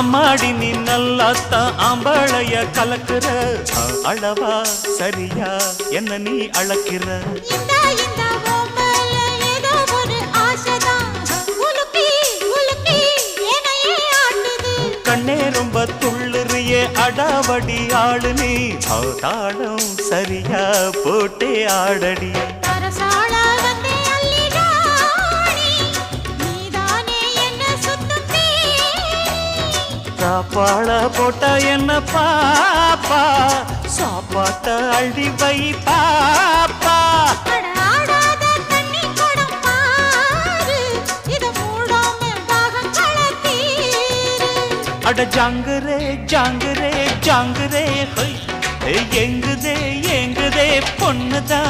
ஆத்தாடி நீ நல்லாத்தான் ஆம்பளைய கலக்குற? அளவா சரியா? என்ன நீ அளக்கிற? கண்ணே ரொம்ப துள்ளுறியே அடாவடி ஆளு நீ. தாளம் சரியா போட்டே ஆடடி. சாப்பாட போட்ட என்ன பாப்பா? சாப்பாட்ட அள்ளி வை பாப்பா. அட ஜாங்குரே ஜாங்குரே ஜாங்குரே எங்குதே எங்குதே பொண்ணுதான்